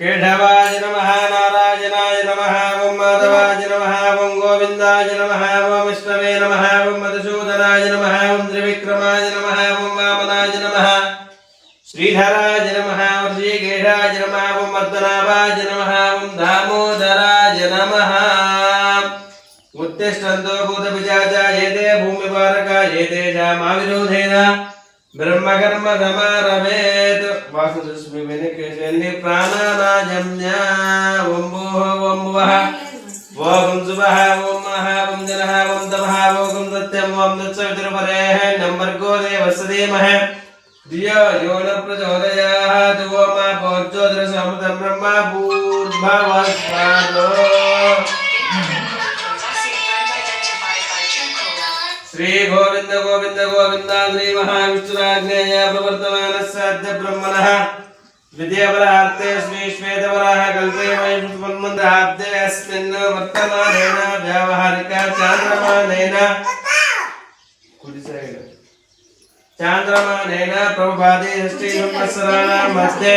केशवाय नमः नारायणाय नमः ॐ माधवाय नमः ॐ गोविन्दाय नमः ॐ विष्णवे नमः ॐ मधुसूदनाय नमः ॐ त्रिविक्रमाय नमः ॐ वामनाय नमः। श्रीधराय नमः श्रीकेशाय नमः ॐ पद्मनाभाय नमः ॐ दामोदराय नमः। उत्तिष्ठन्तो भूतपिशाचा एते भूमिपारका समारभेत् वासुदस्मि विनिकेशन्नि प्राणानाजम्या ॐ भूः ॐ भुवः। ॐ शुभः ॐ महः ॐ जनः ॐ तपः ॐ सत्यम् ॐ तत्सवितुर्परेः नम्बर्गो देवस्य धीमहि धियो यो न प्रचोदयात् ॐ मा भोज्योतिरसमृतं ब्रह्म भूर्भवस्वादो श्री गोविंद गोविंद गोविंद श्री महाविष्णुराज्ञया प्रवर्तमान साध्य ब्रह्मणः विद्यापरार्थे श्री श्वेतपराः कल्पे वैष्णुपन्मन्दहाब्दे अस्मिन् वर्तमानेन व्यावहारिक चान्द्रमानेन चान्द्रमानेन प्रभुपादे श्री संवत्सराणां मध्ये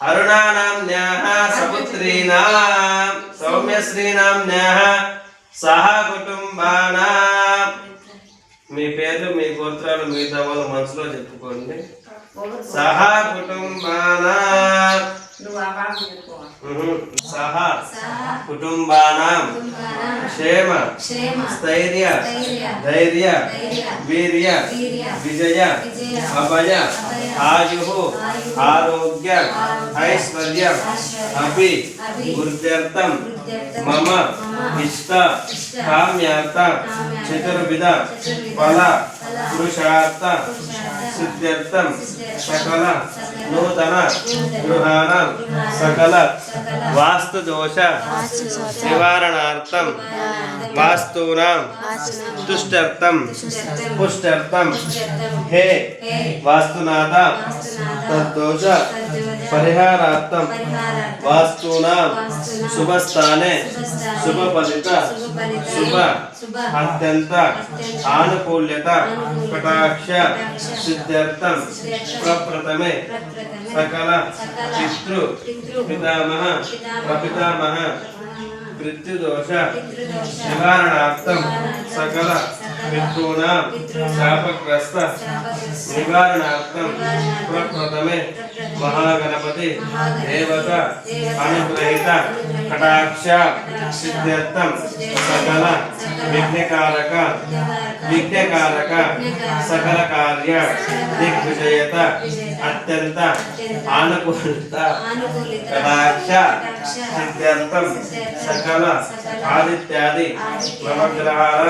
అరుణానామ్న్యాః సపుత్రీనాం సౌమ్యశ్రీనామ్న్యాః సహ కుటుంబానా మీ పేర్లు మీ గోత్రాలు మీ వాళ్ళు మనసులో చెప్పుకోండి. సహా కుటుంబాన. సహా కుటుంబానా. ಕ್ಷೇಮ ಸ್ಥೈರ್ಯ ಧೈರ್ಯ ವೀರ್ಯ ವಿಜಯ ಅಭಯ ಆಯು ಆರೋಗ್ಯ ಐಶ್ವರ್ಯ ಅಭಿ ವೃದ್ಧರ್ಥಂ ಮಮ ಇಷ್ಟ ಕಾಮ್ಯಾರ್ಥ ಚತುರ್ವಿಧ ಫಲ ಪುರುಷಾರ್ಥ सिद्ध्यर्थम सकल नूतन गृहाणां सकल वास्तुदोष निवारणार्थम वास्तूनां तुष्टर्थम पुष्टर्थम हे वास्तुनाथ तद्दोष परिहारार्थम वास्तूनां शुभस्थाने शुभफलित शुभ अत्यंत आनुकूल्यता कटाक्ष। सिद्ध సిద్ధార్థం ప్రప్రథమే సకల పితృ పితామహ ప్రపితామహ మృత్యుదోష నివారణార్థం సకల పితృణాం శాపగ్రస్త నివారణార్థం ప్రప్రథమే మహాగణపతి దేవత అనుగ్రహిత కటాక్ష సిద్ధార్థం సకల విఘ్నకారక విఘ్నకారక సకల కార్య దిగ్విజయత అత్యంత ఆనుకూలిత కటాక్ష సిద్ధ్యంతం సకల ఆదిత్యాది. నవగ్రహాల